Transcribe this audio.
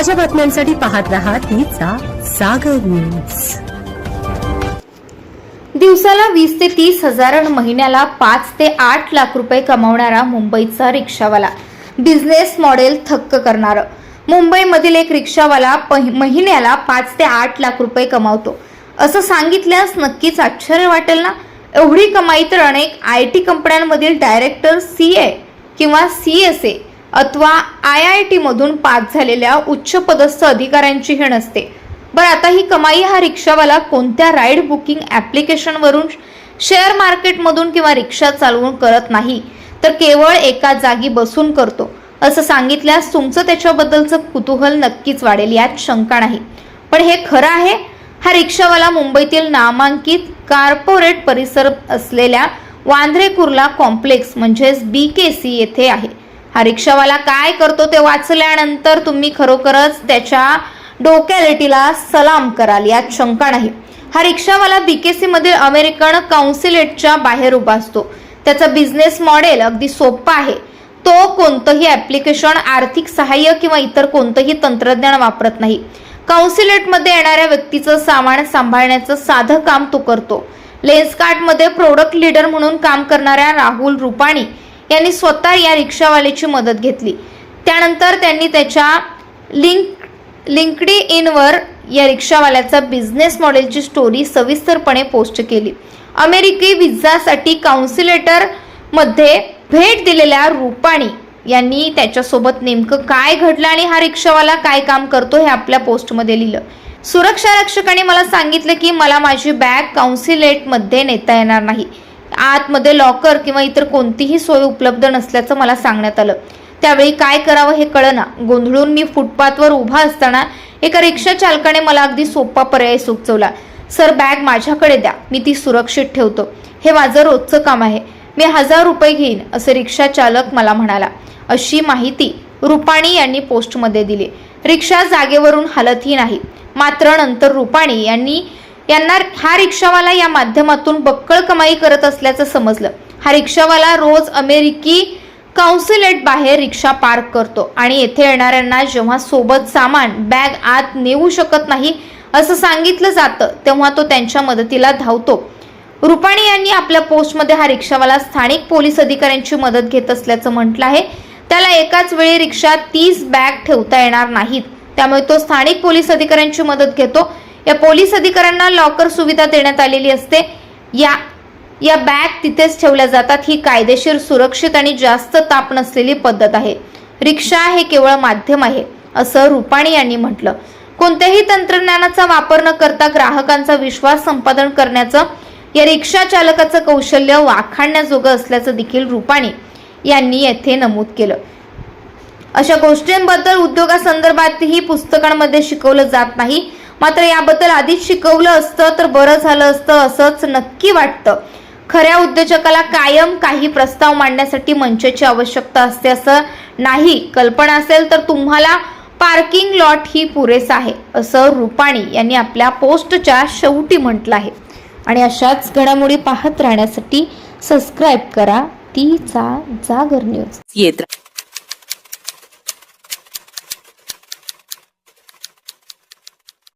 ताज्या बातम्यांसाठी पाहत रहा तिचा सागर न्यूज. दिवसाला वीस ते तीस हजार आणि महिन्याला पाच ते आठ लाख रुपये कमावणारा मुंबईचा रिक्षावाला. बिझनेस मॉडेल थक्क करणारं. मुंबईमधील एक रिक्षावाला पहि- महिन्याला पाच ते आठ लाख रुपये कमावतो. असं सांगितल्यास नक्कीच आश्चर्य वाटेल ना? एवढी कमाई तर अनेक आय टी कंपन्यांमधील डायरेक्टर सी ए किंवा सी एस ए अथवा आय आय टीमधून पास झालेल्या उच्चपदस्थ अधिकाऱ्यांचीही नसते बरं आता ही कमाई हा रिक्षावाला कोणत्या राईड बुकिंग ॲप्लिकेशनवरून शेअर मार्केटमधून किंवा रिक्षा चालवून करत नाही तर केवळ एका जागी बसून करतो. असं सांगितल्यास तुमचं त्याच्याबद्दलचं कुतूहल नक्कीच वाढेल यात शंका नाही. पण हे खरं आहे? हा रिक्षावाला मुंबईतील नामांकित कार्पोरेट परिसर असलेल्या वांद्रे कुर्ला कॉम्प्लेक्स म्हणजेच बी के सी येथे आहे. हा रिक्षावाला काय करतो ते वाचल्यानंतर तुम्ही खरोखरच त्याच्या डोक्यालिटीला सलाम कराल यात शंका नाही. हा रिक्षावाला बीकेसी मधील अमेरिकन काउन्सिलेटच्या बाहेर उभा असतो. त्याचा बिझनेस मॉडेल अगदी सोपा आहे. तो कोणतंही ऍप्लिकेशन आर्थिक सहाय्य किंवा इतर कोणतंही तंत्रज्ञान वापरत नाही. काउन्सिलेटमध्ये येणाऱ्या व्यक्तीचं सामान सांभाळण्याचं साधं काम तो करतो. लेन्सकार्टमध्ये प्रोडक्ट लीडर म्हणून काम करणाऱ्या राहुल रुपाणी यांनी स्वतः या रिक्षावाल्याची मदत घेतली. त्यानंतर त्यांनी त्याच्या लिंक लिंकडी इनवर या रिक्षावाल्याचा बिझनेस मॉडेलची स्टोरी सविस्तरपणे पोस्ट केली. अमेरिकी व्हिजासाठी काउन्सिलेटरमध्ये भेट दिलेल्या रुपाणी यांनी त्याच्यासोबत नेमकं काय घडलं आणि हा रिक्षावाला काय काम करतो हे आपल्या पोस्टमध्ये लिहिलं. सुरक्षा रक्षकाने मला सांगितलं की मला माझी बॅग काउन्सिलेटमध्ये नेता येणार नाही. आतमध्ये लॉकर किंवा इतर कोणतीही सोय उपलब्ध नसल्याचं मला सांगण्यात आलं. त्यावेळी काय करावं हे कळना. गोंधळून मी फुटपाथवर उभा असताना एका रिक्षा चालकाने मला अगदी सोपा पर्याय सुचवला. सर बॅग माझ्याकडे द्या. मी ती सुरक्षित ठेवतो. हे माझं रोजचं काम आहे. मी हजार रुपये घेईन असे रिक्षा चालक मला म्हणाला. अशी माहिती रुपाणी यांनी पोस्टमध्ये दिली. रिक्षा जागेवरून हलतही नाही. मात्र नंतर रुपाणी यांनी यांना हा रिक्षावाला या माध्यमातून बक्कळ कमाई करत असल्याचं समजलं. हा रिक्षावाला रोज अमेरिकी काउन्सिलेट बाहेर रिक्षा पार्क करतो आणि येथे येणाऱ्यांना जेव्हा सोबत सामान बॅग आत नेऊ शकत नाही असं सांगितलं जातं तेव्हा तो त्यांच्या मदतीला धावतो. रुपाणी यांनी आपल्या पोस्टमध्ये हा रिक्षावाला स्थानिक पोलीस अधिकाऱ्यांची मदत घेत असल्याचं म्हटलं आहे. त्याला एकाच वेळी रिक्षात तीस बॅग ठेवता येणार नाहीत. त्यामुळे तो स्थानिक पोलीस अधिकाऱ्यांची मदत घेतो. या पोलीस अधिकाऱ्यांना लॉकर सुविधा देण्यात आलेली असते. या या बॅग तिथेच ठेवल्या जातात. ही कायदेशीर सुरक्षित आणि जास्त ताप नसलेली पद्धत आहे. रिक्षा हे केवळ माध्यम आहे असं रुपाणी यांनी म्हटलं. कोणत्याही तंत्रज्ञानाचा वापर न करता ग्राहकांचा विश्वास संपादन करण्याचं या रिक्षा चालकाचं कौशल्य वाखाणण्याजोगं असल्याचं देखील रुपाणी यांनी येथे नमूद केलं. अशा गोष्टींबद्दल उद्योगासंदर्भातही पुस्तकांमध्ये शिकवलं जात नाही. मात्र याबद्दल आधीच शिकवलं असतं तर बरं झालं असतं असंच नक्की वाटतं. खऱ्या उद्योजकाला कायम काही प्रस्ताव मांडण्यासाठी मंचाची आवश्यकता असते असं नाही. कल्पना असेल तर तुम्हाला पार्किंग लॉट ही पुरेसा आहे असं रुपाणी यांनी आपल्या पोस्टच्या शेवटी म्हटलं आहे आणि अशाच घडामोडी पाहत राहण्यासाठी सबस्क्राईब करा. तीचा जागर न्यूज येत